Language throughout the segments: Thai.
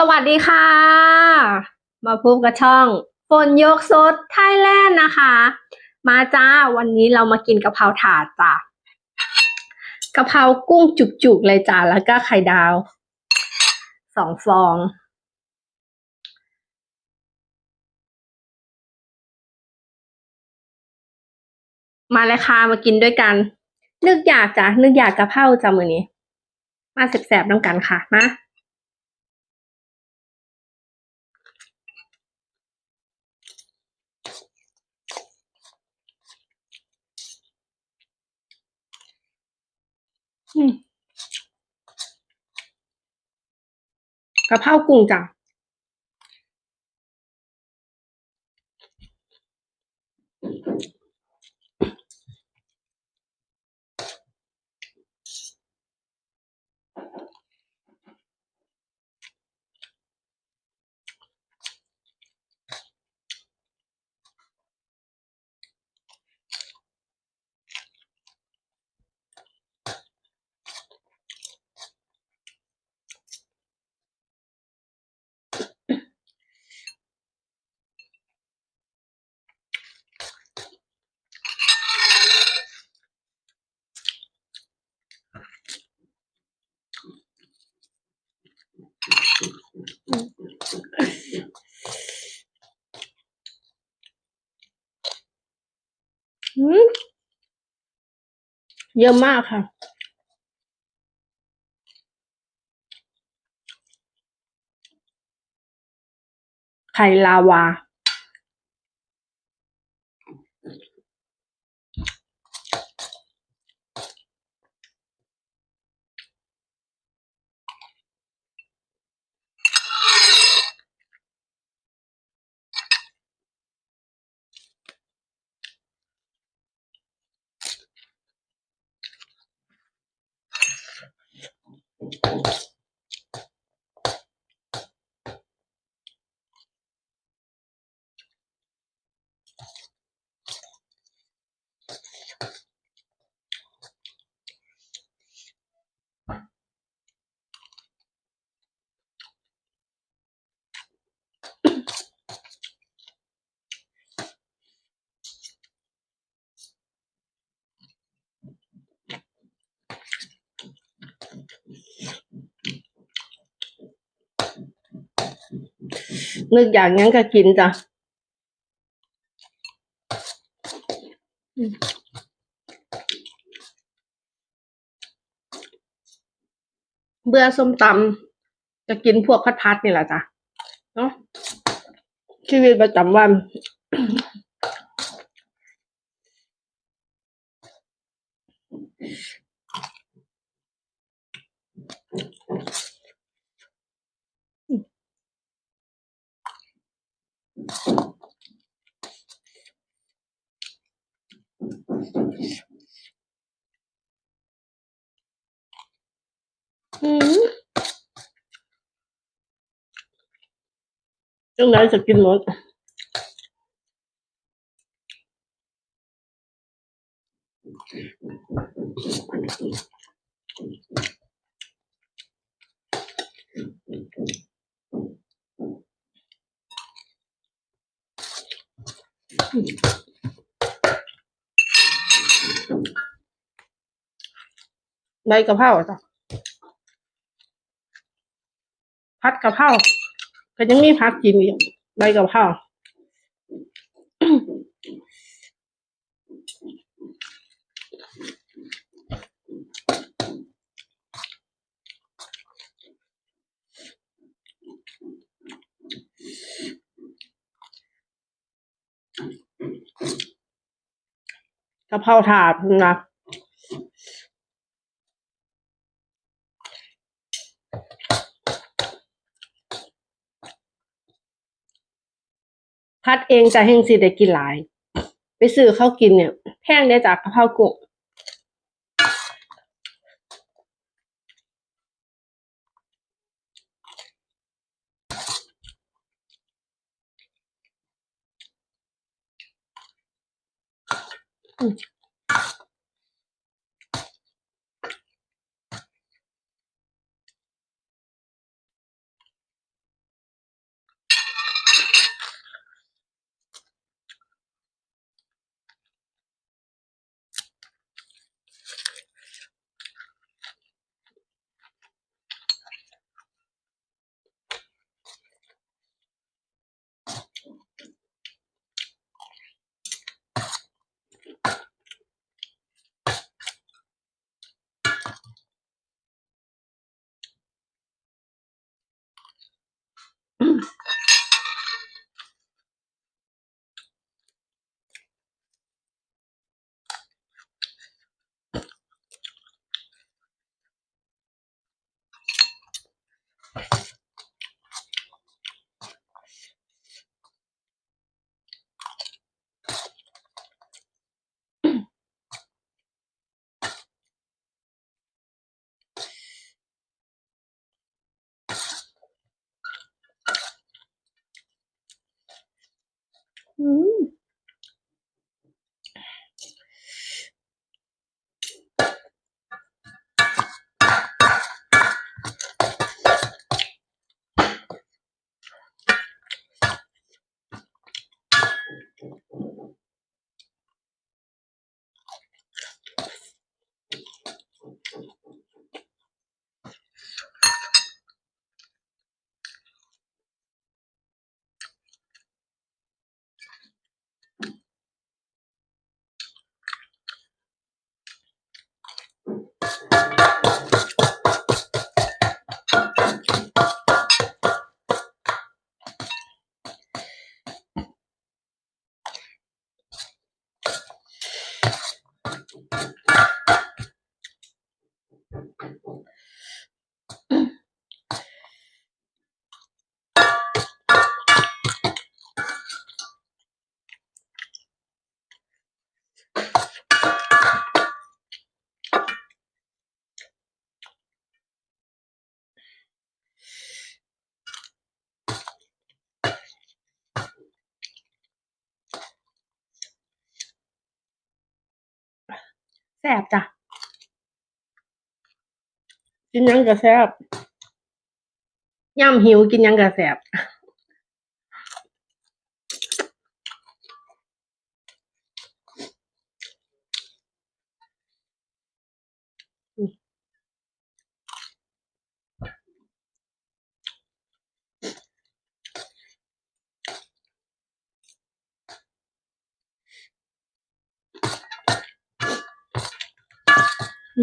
สวัสดีค่ะ มาพบกับช่องฝนยกสดไทยแลนด์นะคะ มาจ้าวันนี้เรามากินกะเพราถาดจ้ะกะเพรากุ้งจุกๆเลยจ้ะแล้วก็ไข่ดาวสองฟอง มาเลยค่ะมากินด้วยกัน นึกอยากจ้ะนึกอยากกะเพราจ้ะมือนี้ มาแสบๆน้ำกันค่ะมา กะเพรากุ้งจ้ะอืม เยอะมากค่ะ ไข่ลาวา นึกอย่างงั้นก็กินจ้ะเบื่อส้มตำจะกินพวกพัดพัดนี่แหละจ้ะเนาะชีวิตประจำวัน จังไรจะกินหมดใบกะเพราจ้ะพัดกะเพรา ก็ยังมีพักกินอีกใบกะเพราวกะเพราถาดนะ พัดเองจะแห่งซีได้กินหลาย ไปซื้อเขากินเนี่ยแพงได้จากกะเพรากุ้งอืม แซ่บจ้ะกินยังก็แซ่บย่ำหิวกินยังก็แซ่บ ถ้า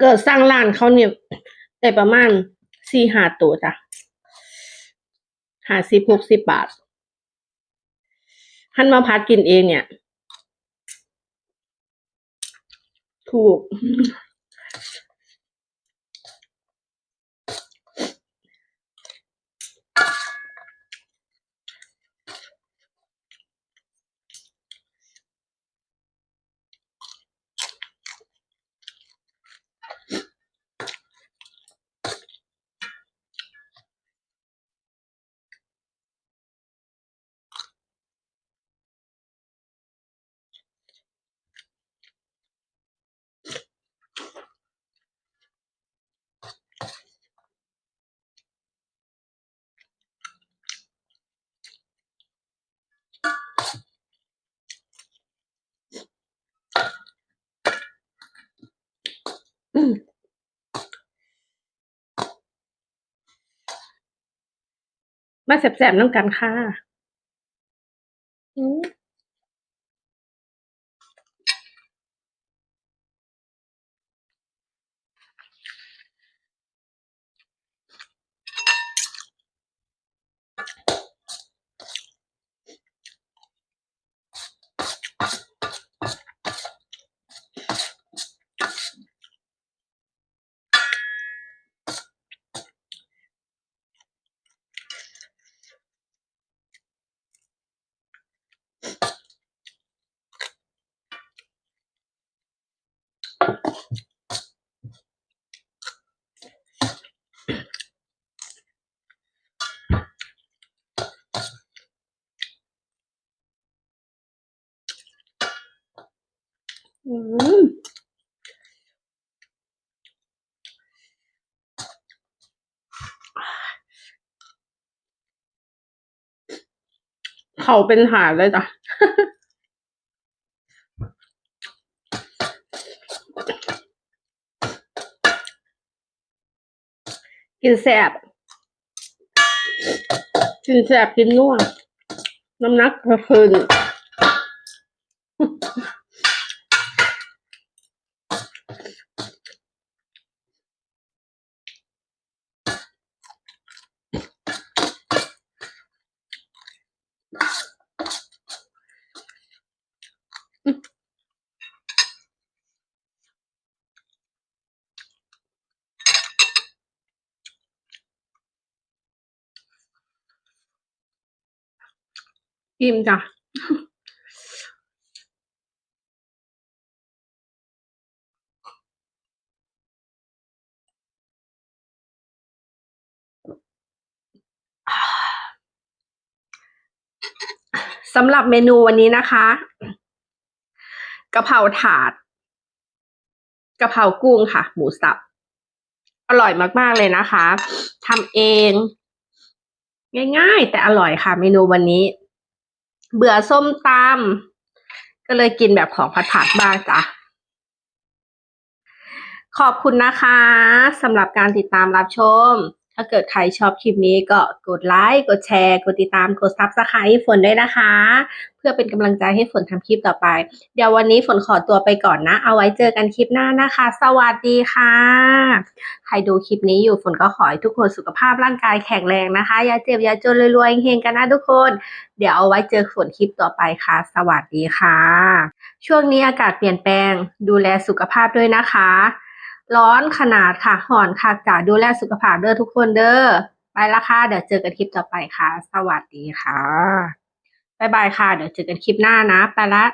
เกิดสร้างร้านเขาเนี่ยได้ประมาณสี่ห้าตัวจ้ะห้าสิบหกสิบบาทหันมาพัดกินเองเนี่ย ถูก มาแสบๆน้ำกันค่ะ อืมเขาเป็นฐานเลยจ้ะกินแสบ กินแสบกินนัวน้ำหนักก็ขึ้น อิ่มจ้ะสำหรับเมนูวันนี้นะคะกะเพราถาดกะเพรากุ้งค่ะ หมูสับ อร่อยมาก ๆ เลยนะคะทำเอง ง่าย ๆ แต่อร่อยค่ะ เมนูวันนี้ เบื่อส้มตำก็เลยกินแบบของผัดๆบ้างจ้ะ ขอบคุณนะคะสำหรับการติดตามรับชม ถ้าเกิดใครชอบคลิปนี้ก็กดไลค์กดแชร์ กดติดตามกดซับสไครต์ฝนด้วยนะคะ เพื่อเป็นกำลังใจให้ฝนทำคลิปต่อไป เดี๋ยววันนี้ฝนขอตัวไปก่อนนะ เอาไว้เจอกันคลิปหน้านะคะ สวัสดีค่ะ ใครดูคลิปนี้อยู่ฝนก็ขอให้ทุกคนสุขภาพร่างกายแข็งแรงนะคะ อย่าเจ็บอย่าจนรวยๆเฮงกันนะทุกคน เดี๋ยวเอาไว้เจอฝนคลิปต่อไปค่ะ สวัสดีค่ะ ช่วงนี้อากาศเปลี่ยนแปลง ดูแลสุขภาพด้วยนะคะ ร้อนขนาดค่ะห่อนค่ะจ๋าดูแลสุขภาพเด้อทุกคนเด้อไปละค่ะ เดี๋ยวเจอกันคลิปต่อไปค่ะ สวัสดีค่ะ บ๊ายบายค่ะ เดี๋ยวเจอกันคลิปหน้านะ ไปละ